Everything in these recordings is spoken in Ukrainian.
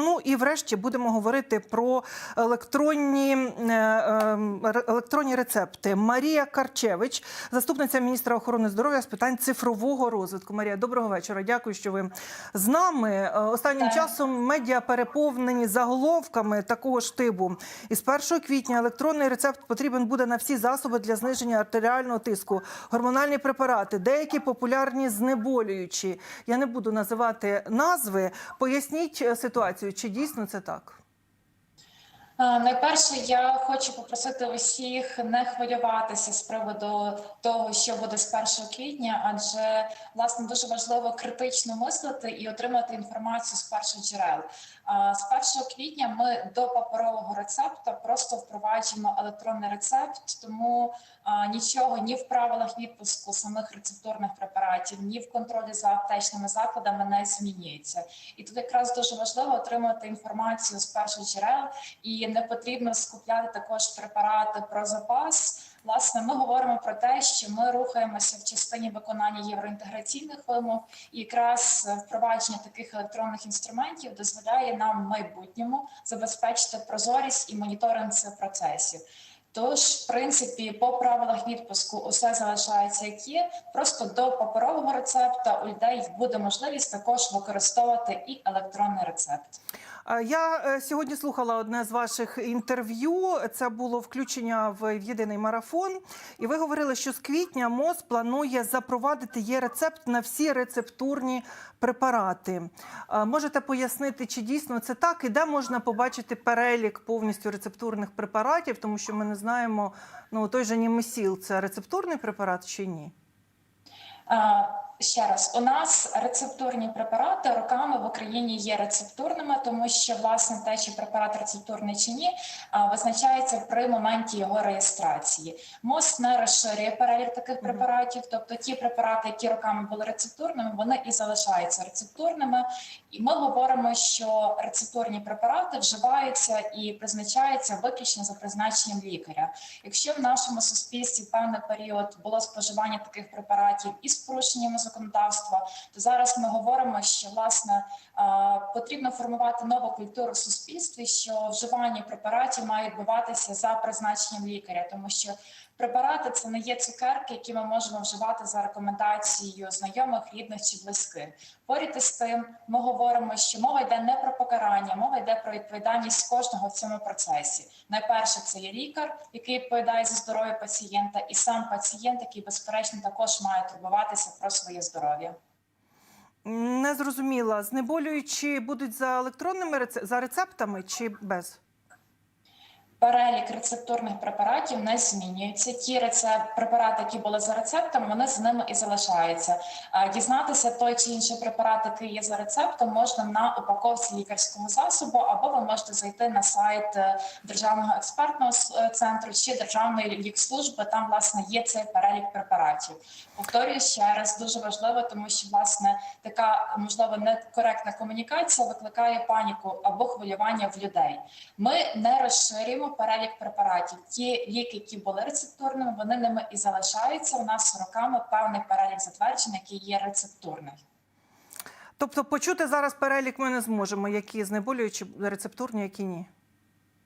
Ну і врешті будемо говорити про електронні, е, е, електронні рецепти. Марія Карчевич, заступниця міністра охорони здоров'я з питань цифрового розвитку. Марія, доброго вечора. Дякую, що ви з нами. Е, Останнім Так. часом медіа переповнені заголовками такого штибу. Із 1 квітня електронний рецепт потрібен буде на всі засоби для зниження артеріального тиску, гормональні препарати, деякі популярні знеболюючі. Я не буду називати назви. Поясніть е, чи дійсно це так? А, Найперше, я хочу попросити усіх не хвилюватися з приводу того, що буде з 1 квітня, адже власне дуже важливо критично мислити і отримати інформацію з перших джерел. А, З 1 квітня ми до паперового рецепта просто впроваджуємо електронний рецепт, тому нічого ні в правилах відпуску самих рецептурних препаратів, ні в контролі за аптечними закладами не змінюється. І тут якраз дуже важливо отримати інформацію з перших джерел і не потрібно скупляти також препарати про запас. Власне, ми говоримо про те, що ми рухаємося в частині виконання євроінтеграційних вимог, і якраз впровадження таких електронних інструментів дозволяє нам в майбутньому забезпечити прозорість і моніторинг цих процесів. Тож, в принципі, по правилах відпуску усе залишається як є. Просто до паперового рецепта у людей буде можливість також використовувати і електронний рецепт. Е, Я е, сьогодні слухала одне з ваших інтерв'ю. Це було включення в єдиний марафон. І ви говорили, що з квітня МОЗ планує запровадити є рецепт на всі рецептурні препарати. Е, Можете пояснити, чи дійсно це так, і де можна побачити перелік повністю рецептурних препаратів, тому що ми не знаємо, ну той же німесіл це рецептурний препарат чи ні? Ще раз, у нас рецептурні препарати роками в Україні є рецептурними, тому що власне те, чи препарат рецептурний чи ні, визначається при моменті його реєстрації. МОЗ не розширює перелік таких препаратів, тобто ті препарати, які роками були рецептурними, вони і залишаються рецептурними. І ми говоримо, що рецептурні препарати вживаються і призначаються виключно за призначенням лікаря. Якщо в нашому суспільстві певний період було споживання таких препаратів із порушеннями законодавства, зараз ми говоримо, що власне потрібно формувати нову культуру в суспільстві, що вживання препаратів має відбуватися за призначенням лікаря, тому що препарати це не є цукерки, які ми можемо вживати за рекомендацією знайомих, рідних чи близьких. Поряд із тим, ми говоримо, що мова йде не про покарання, мова йде про відповідальність кожного в цьому процесі. Найперше це є лікар, який відповідає за здоров'я пацієнта, і сам пацієнт, який безперечно також має турбуватися про своє здоров'я. Не зрозуміла. Знеболюючі будуть за електронними рece- за рецептами чи без? Перелік рецептурних препаратів не змінюється. Ті рецепт препарати, які були за рецептом, вони з ними і залишаються. Дізнатися той чи інший препарат, який є за рецептом, можна на упаковці лікарського засобу, або ви можете зайти на сайт е, державного експертного е, центру чи державної лікслужби. Там власне є цей перелік препаратів. Повторюю ще раз, дуже важливо, тому що власне така можливо некоректна комунікація викликає паніку або хвилювання в людей. Ми не розширюємо перелік препаратів. Ті ліки, які були рецептурними, вони ними і залишаються. У нас роками певний перелік затверджений, який є рецептурний. Тобто почути зараз перелік ми не зможемо, які знеболюючі рецептурні, які ні.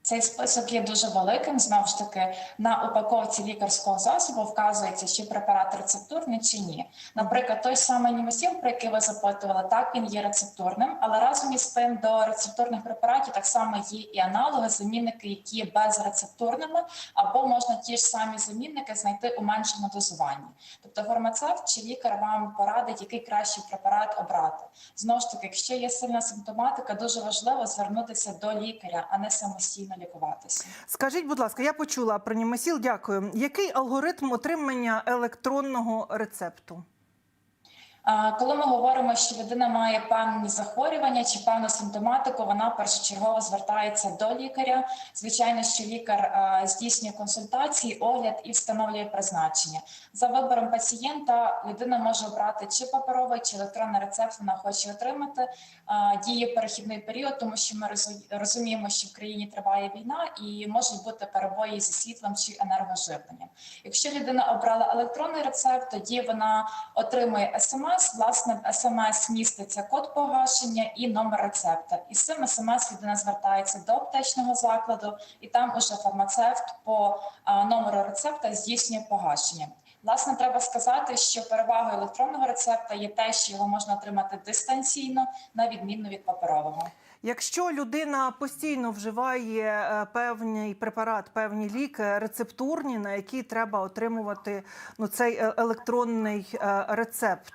Цей список є дуже великим. Знову ж таки, на упаковці лікарського засобу вказується, чи препарат рецептурний чи ні. Наприклад, той самий німесіл, про який ви запитували, так він є рецептурним, але разом із тим до рецептурних препаратів так само є і аналоги, замінники, які безрецептурними, або можна ті ж самі замінники знайти у меншому дозуванні. Тобто фармацевт чи лікар вам порадить, який кращий препарат обрати. Знову ж таки, якщо є сильна симптоматика, дуже важливо звернутися до лікаря, а не самостійно лікуватися. Скажіть, будь ласка, я почула про німесіл, дякую. Який алгоритм отримання електронного рецепту? Коли ми говоримо, що людина має певні захворювання чи певну симптоматику, вона першочергово звертається до лікаря. Звичайно, що лікар здійснює консультації, огляд і встановлює призначення. За вибором пацієнта людина може обрати чи паперовий, чи електронний рецепт вона хоче отримати. Діє перехідний період, тому що ми розуміємо, що в країні триває війна і можуть бути перебої зі світлом чи енергоживленням. Якщо людина обрала електронний рецепт, тоді вона отримує смс смс, власне, в смс міститься код погашення і номер рецепта. І з цим смс людина звертається до аптечного закладу, і там уже фармацевт по номеру рецепта здійснює погашення. Власне, треба сказати, що перевагою електронного рецепта є те, що його можна отримати дистанційно, на відміну від паперового. Якщо людина постійно вживає е, певний препарат, певні ліки рецептурні, на які треба отримувати ну цей е, електронний е, рецепт,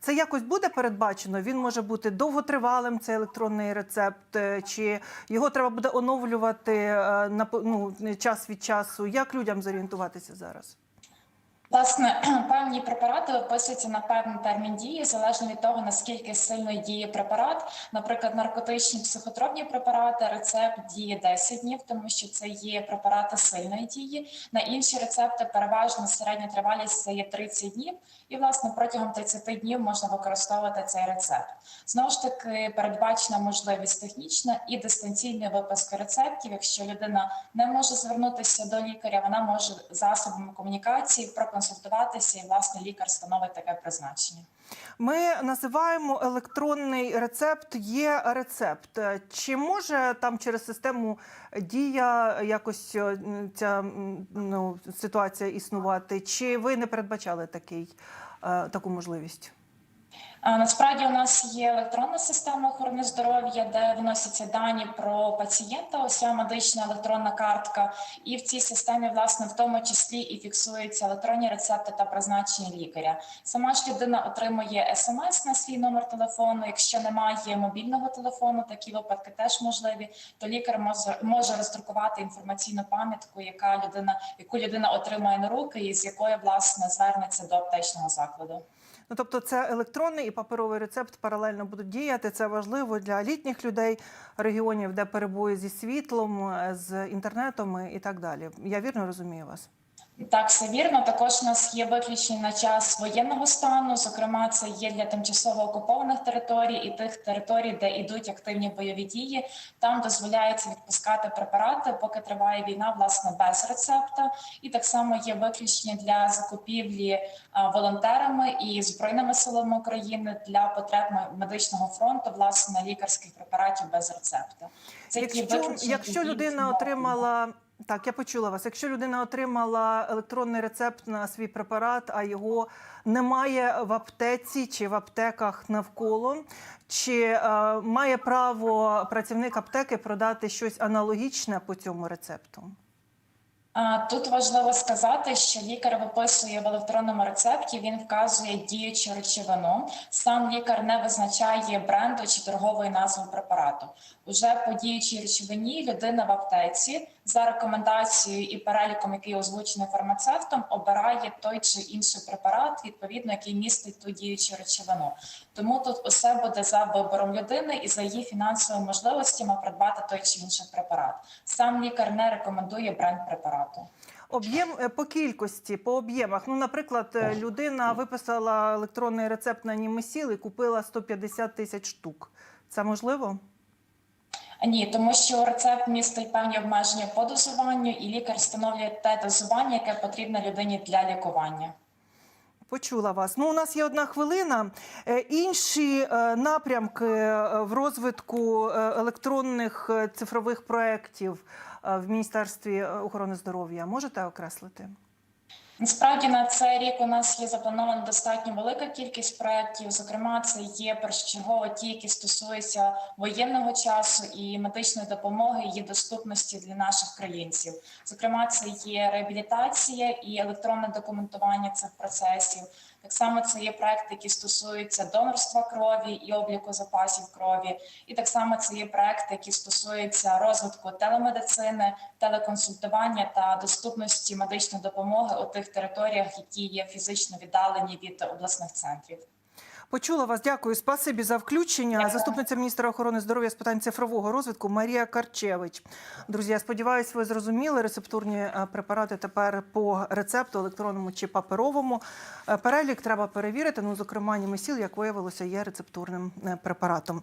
це якось буде передбачено? Він може бути довготривалим, цей електронний рецепт, чи його треба буде оновлювати на ну, час від часу? Як людям зорієнтуватися зараз? Власне, певні препарати виписуються на певний термін дії, залежно від того, наскільки сильно діє препарат. Наприклад, наркотичні психотропні препарати, рецепт діє 10 днів, тому що це є препарати сильної дії. На інші рецепти переважно середня тривалість це є 30 днів, і власне протягом 30 днів можна використовувати цей рецепт. Знову ж таки, передбачена можливість технічна і дистанційної виписки рецептів. Якщо людина не може звернутися до лікаря, вона може засобами комунікації проконсультуватися, і власне лікар встановить таке призначення. Ми називаємо електронний рецепт є рецепт. Чи може там через систему дія якось е, ця ну, ситуація існувати? Чи ви не передбачали такий, е, таку можливість? Насправді у нас є електронна система охорони здоров'я, де вносяться дані про пацієнта, ця медична електронна картка, і в цій системі, власне, в тому числі і фіксуються електронні рецепти та призначення лікаря. Сама ж людина отримує смс на свій номер телефону. Якщо немає мобільного телефону, такі випадки теж можливі. То лікар може, роздрукувати інформаційну пам'ятку, яка людина, яку людина отримає на руки, і з якою власне звернеться до аптечного закладу. Ну, тобто, це електронний і паперовий рецепт паралельно будуть діяти. Це важливо для літніх людей, регіонів, де перебої зі світлом, з інтернетом і так далі. Я вірно розумію вас. Так, все вірно. Також у нас є виключення на час воєнного стану. Зокрема, це є для тимчасово окупованих територій і тих територій, де йдуть активні бойові дії. Там дозволяється відпускати препарати, поки триває війна, власне, без рецепта. І так само є виключення для закупівлі волонтерами і збройними силами України для потреб медичного фронту, власне, лікарських препаратів без рецепта. Це Якщо, якщо людина отримала. Так, я почула вас. Якщо людина отримала електронний рецепт на свій препарат, а його немає в аптеці чи в аптеках навколо, чи е, має право працівник аптеки продати щось аналогічне по цьому рецепту? Тут важливо сказати, що лікар виписує в електронному рецепті. Він вказує діючу речовину. Сам лікар не визначає бренду чи торгової назви препарату. Уже по діючій речовині людина в аптеці за рекомендацією і переліком, який озвучений фармацевтом, обирає той чи інший препарат, відповідно, який містить ту діючу речовину. Тому тут усе буде за вибором людини і за її фінансовими можливостями придбати той чи інший препарат. Сам лікар не рекомендує бренд препарату. Об'єм е, по кількості, по об'ємах. Ну, наприклад, е, людина виписала електронний рецепт на німесіл і купила 150 тисяч штук. Це можливо? Ні, тому що рецепт містить певні обмеження по дозуванню, і лікар встановлює те дозування, яке потрібно людині для лікування. Почула вас. Ну, у нас є одна хвилина. Е, Інші е, напрямки е, в розвитку електронних цифрових проєктів в Міністерстві охорони здоров'я можете окреслити? Насправді на цей рік у нас є запланована достатньо велика кількість проєктів. Зокрема, це є першочергово ті, які стосуються воєнного часу і медичної допомоги, її доступності для наших країнців. Зокрема, це є реабілітація і електронне документування цих процесів. Так само це є проекти, які стосуються донорства крові і обліку запасів крові. І так само це є проекти, які стосуються розвитку телемедицини, телеконсультування та доступності медичної допомоги у тих територіях, які є фізично віддалені від обласних центрів. Почула вас. Дякую. Спасибі за включення. Дякую. Заступниця міністра охорони здоров'я з питань цифрового розвитку Марія Карчевич. Друзі, я сподіваюся, ви зрозуміли рецептурні е, препарати тепер по рецепту електронному чи паперовому. Е, Перелік треба перевірити. Ну, зокрема, німесіл, як виявилося, є рецептурним е, препаратом.